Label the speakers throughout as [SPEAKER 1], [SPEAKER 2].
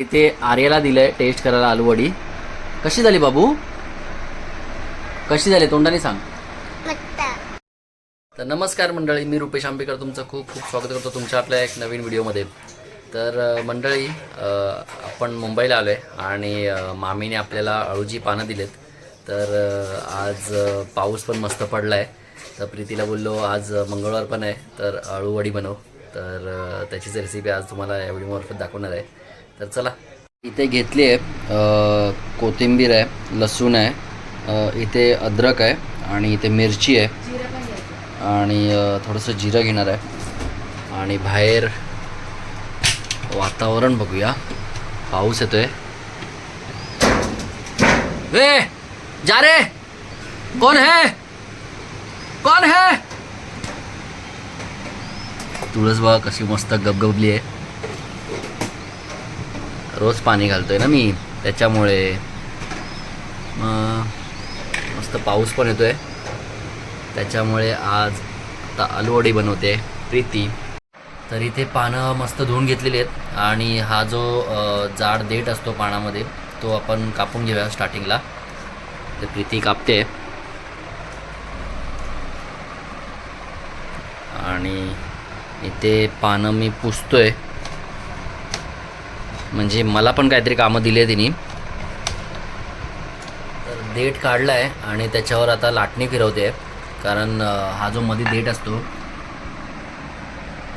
[SPEAKER 1] इथे आर्याला दिलंय टेस्ट करायला आलूवडी. कशी झाली बाबू? कशी झाली तोंडाने सांग. तर नमस्कार मंडळी मी रुपेश आंबेकर तुमचं खूप खूप स्वागत करतो तुमच्या आपल्या एक नवीन व्हिडिओमध्ये. तर मंडळी आपण मुंबईला आलो आहे आणि मामीने आपल्याला अळूची पानं दिलेत. तर आज पाऊस पण मस्त पडला आहे तर प्रीतीला बोललो आज मंगळवार पण आहे तर अळूवडी बनव. तर त्याचीच रेसिपी आज तुम्हाला या व्हिडिओमार्फत दाखवणार आहे. तर चला. इथे घेतली आहे कोथिंबीर आहे लसूण आहे इथे अद्रक आहे आणि इथे मिरची आहे आणि थोडंसं जिरं घेणार आहे. आणि बाहेर वातावरण बघूया. पाऊस येतोय. ए जा रे! कोण है? कोण है? तुळस बघा कशी मस्त गबगबली आहे. रोज पाणी घालतो आहे ना मी त्याच्यामुळे मस्त पाऊस पण येतो आहे त्याच्यामुळे आज आता आलूवडी बनवते प्रीती. तर इथे पानं मस्त धुवून घेतलेली आहेत आणि हा जो जाड देठ असतो पानामध्ये तो आपण कापून घेऊया स्टार्टिंगला. तर प्रीती कापते. आणि इथे पानं मी पुसतो आहे म्हणजे मला पण काहीतरी कामं दिली आहे तिने. तर देठ काढला आहे आणि त्याच्यावर आता लाटणी फिरवते. कारण हा जो मध्ये देठ असतो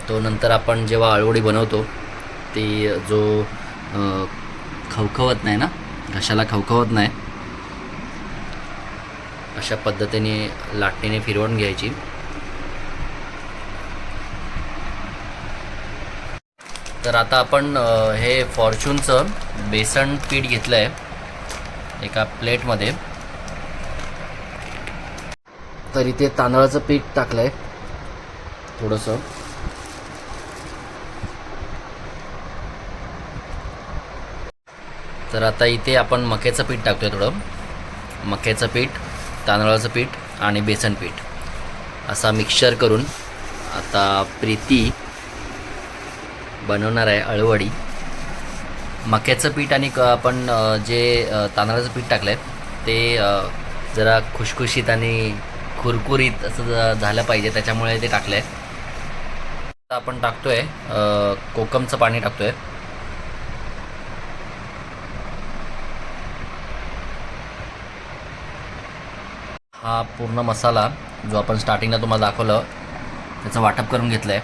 [SPEAKER 1] तो नंतर आपण जेव्हा आळवडी बनवतो ती जो खवखवत नाही ना घशाला खवखवत नाही अशा पद्धतीने लाटणीने फिरवून घ्यायची. तर आता आपण हे फॉर्च्यूनचं बेसन पीठ घेतलं आहे एका प्लेटमध्ये. तर इथे तांदळाचं पीठ टाकलं आहे थोडंसं. तर आता इथे आपण मक्याचं पीठ टाकतोय थोडं. मक्याचं पीठ तांदळाचं पीठ आणि बेसन पीठ. असा मिक्सचर करून आता प्रीती बनवणार आहे अळवडी. मक्याचं पीठ आणि क- आपण जे तांदळाचं पीठ टाकलं आहे ते जरा खुशखुशीत आणि खुरकुरीत असं झालं पाहिजे त्याच्यामुळे ते टाकलं आहे आता आपण टाकतोय आहे कोकमचं पाणी टाकतोय. हा पूर्ण मसाला जो आपण स्टार्टिंगला तुम्हाला दाखवलं त्याचं वाटप करून घेतलं आहे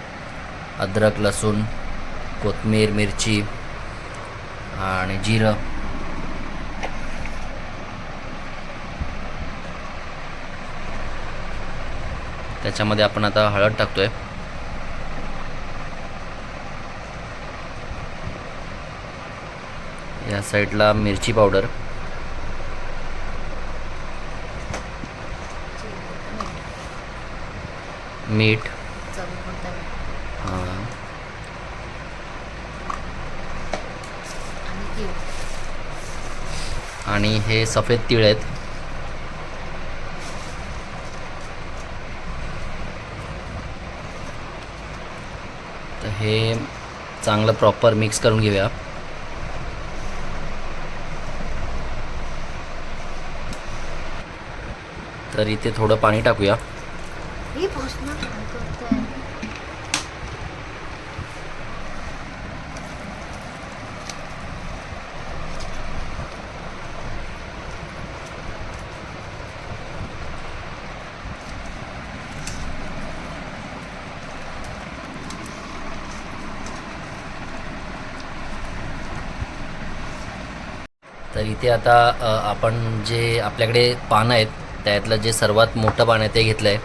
[SPEAKER 1] अद्रक लसूण कोथमीर मिरची आणि जिरं. त्याच्यामध्ये आपण आता हळद टाकतोय. या साईडला मिरची पावडर. मीठ हां आणि हे सफेद तीळ आहेत. तर हे चांगलं प्रॉपर मिक्स करून घेऊया. तर इथे थोडं पाणी टाकूया. तर इथे आता आपण जे आपल्याकडे पानं आहेत त्यातलं जे सर्वात मोठं पान आहे ते घेतलं आहे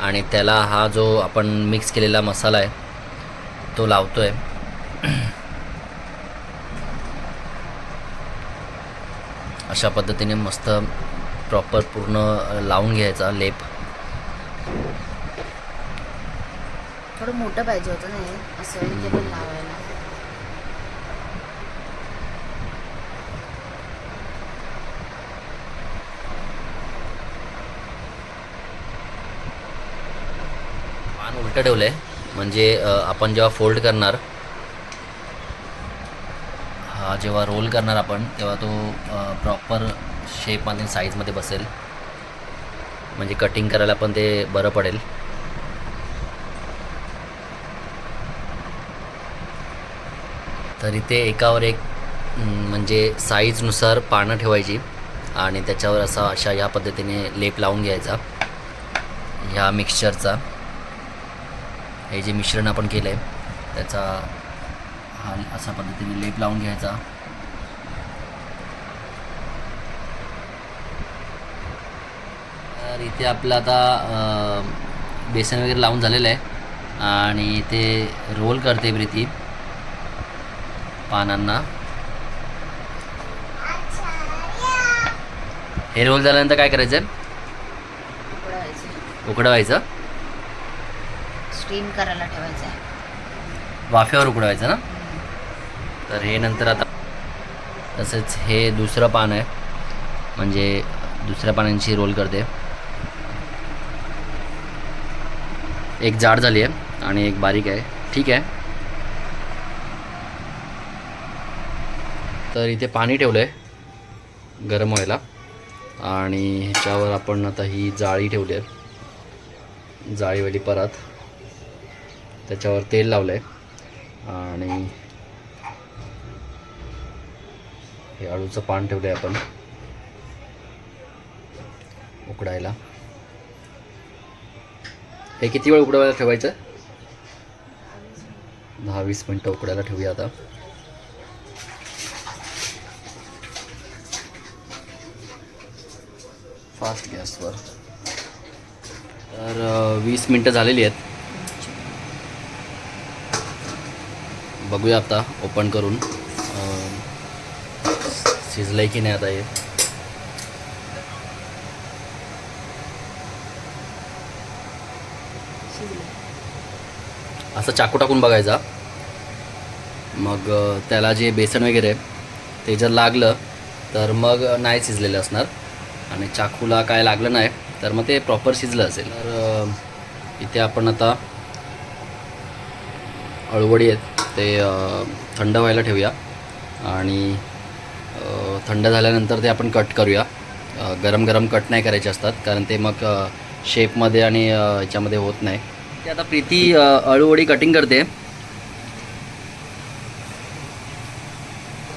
[SPEAKER 1] आणि त्याला हा जो आपण मिक्स केलेला मसाला आहे तो लावतो आहे अशा पद्धतीने मस्त प्रॉपर पूर्ण लावून घ्यायचा लेप.
[SPEAKER 2] थोडं मोठं पाहिजे होतं नाही असं म्हणजे लावायला.
[SPEAKER 1] सारखं ठेवलं आहे म्हणजे आपण जेव्हा फोल्ड करणार हा जेव्हा रोल करणार आपण तेव्हा तो प्रॉपर शेपमध्ये साईजमध्ये बसेल. म्हणजे कटिंग करायला पण ते बरं पडेल. तर इथे एकावर एक म्हणजे साईजनुसार पानं ठेवायची आणि त्याच्यावर असा अशा या पद्धतीने लेप लावून घ्यायचा. ह्या मिक्सचरचा हे जे मिश्रण आपण केलं आहे त्याचा हा अशा पद्धतीने लेप लावून घ्यायचा. तर इथे आपलं आता बेसन वगैरे लावून झालेलं आहे. आणि इथे रोल करते प्रीती पानांना. हे रोल झाल्यानंतर काय करायचं? उकडवायचं
[SPEAKER 2] स्टीम करायला ठेवायचं आहे.
[SPEAKER 1] वाफेवर उकडवायचं ना? तर हे नंतर आता तसेच हे दुसरं पान आहे. म्हणजे दुसऱ्या पानांची रोल करते. एक जाड झाली आहे आणि एक बारीक आहे. ठीक आहे. तर इथे पाणी ठेवलं आहे गरम व्हायला. आणि ह्याच्यावर आपण आता ही जाळी ठेवली आहे. जाळीवाली परत. त्याच्यावर तेल लावलं आहे आणि हे अळूचं पान ठेवलं आहे आपण. उकडायला. हे किती वेळ उकडवायला ठेवायचं? दहा वीस मिनटं उकडायला ठेवूया आता. फास्ट गॅसवर. तर वीस मिनटं झालेली आहेत. बघूया आता ओपन करून. शिजलं शिजलंय की नाही आता हे? असं चाकू टाकून बघायचा. मग त्याला जे बेसन वगैरे ते जर लागलं तर मग नाही शिजलेलं असणार. आणि चाकूला काय लागलं नाही तर मग ते प्रॉपर शिजलं असेल. तर इथे आपण आता अळवडी आहेत. ते थंड व्हायला ठेवूया. आणि थंड झाल्यानंतर ते आपण कट करूया. गरम गरम कट नाही करायचे असतात कारण ते मग शेपमध्ये आणि याच्यामध्ये होत नाही. ते आता प्रीती अळूवडी कटिंग करते.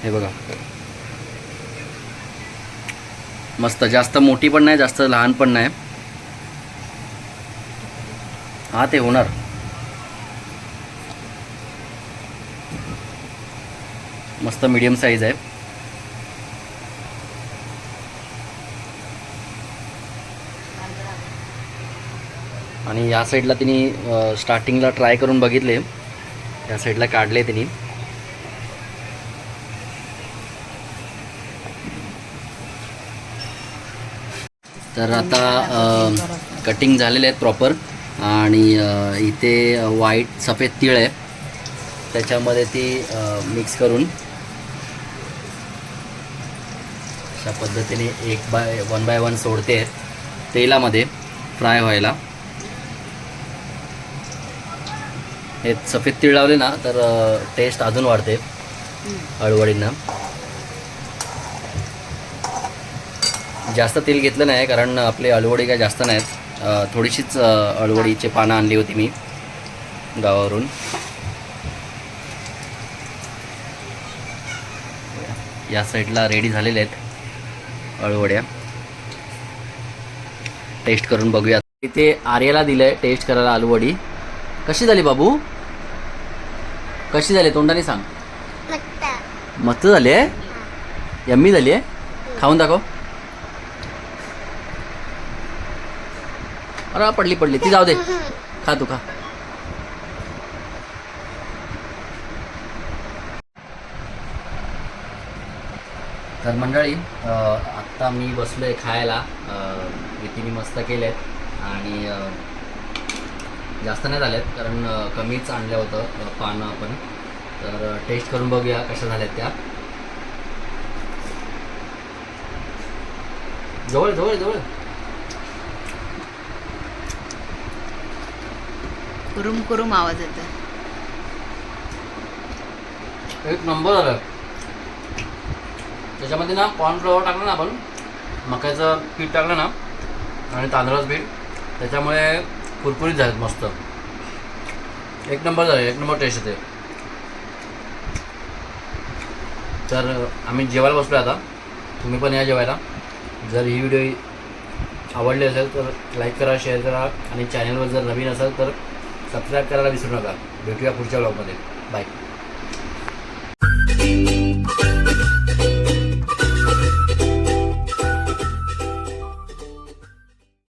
[SPEAKER 1] हे बघा. मस्त जास्त मोठी पण नाही जास्त लहान पण नाही. हा ते होणार. मस्त मीडियम साईज आहे. आणि या साईडला तिने स्टार्टिंगला ट्राय करून बघितले. या साईडला काढले तिने. तर आता कटिंग झालेले आहेत प्रॉपर आणि इथे व्हाईट सफेद तीळ आहे. त्याच्यामध्ये ती मिक्स करून अशा पद्धतीने एक बाय वन बाय वन सोडते तेलामध्ये फ्राय व्हायला. हे सफेद तीळ लावले ना तर टेस्ट अजून वाढते अळवडींना जास्त तेल घेतलं नाही कारण आपले अळवडी काय जास्त नाहीत. थोडीशीच अळवडीचे पानं आणली होती मी गावावरून. या साईडला रेडी झालेले आहेत. अळवड्या टेस्ट करून बघूया. इथे आर्याला दिलं आहे टेस्ट करायला आलूवडी. कशी झाली बाबू? कशी झाली तोंडाने सांग. मस्त. झाली आहे? यम्मी झाली आहे? खाऊन दाखव. अरे पडली पडली. ती जाऊ दे. खा तू खा. तर मंडळी आत्ता मी बसलो आहे खायला. अ, प्रीतीने मस्त केले आहेत आणि जास्त नाही झाल्यात कारण कमीच आणलं होतं पानं आपण. तर टेस्ट करून बघूया कशा झाल्यात त्या. जवळ जवळ जवळ.
[SPEAKER 2] कुरुम कुरुम आवाज येतो
[SPEAKER 1] एक नंबर आला. त्याच्यामध्ये ना कॉर्नफ्लॉवर टाकलं ना आपण मक्याचं पीठ टाकलं ना आणि तांदळाचं पीठ त्याच्यामुळे कुरकुरीत झालेत मस्त. एक नंबर झाले एक नंबर टेस्ट येते. तर आम्ही जेवायला बसलो आता. तुम्ही पण या जेवायला. जर ही व्हिडिओ आवडली असेल तर लाईक करा शेअर करा आणि चॅनलवर जर नवीन असाल तर सबस्क्राईब करायला विसरू नका. भेटूया पुढच्या ब्लॉगमध्ये बाय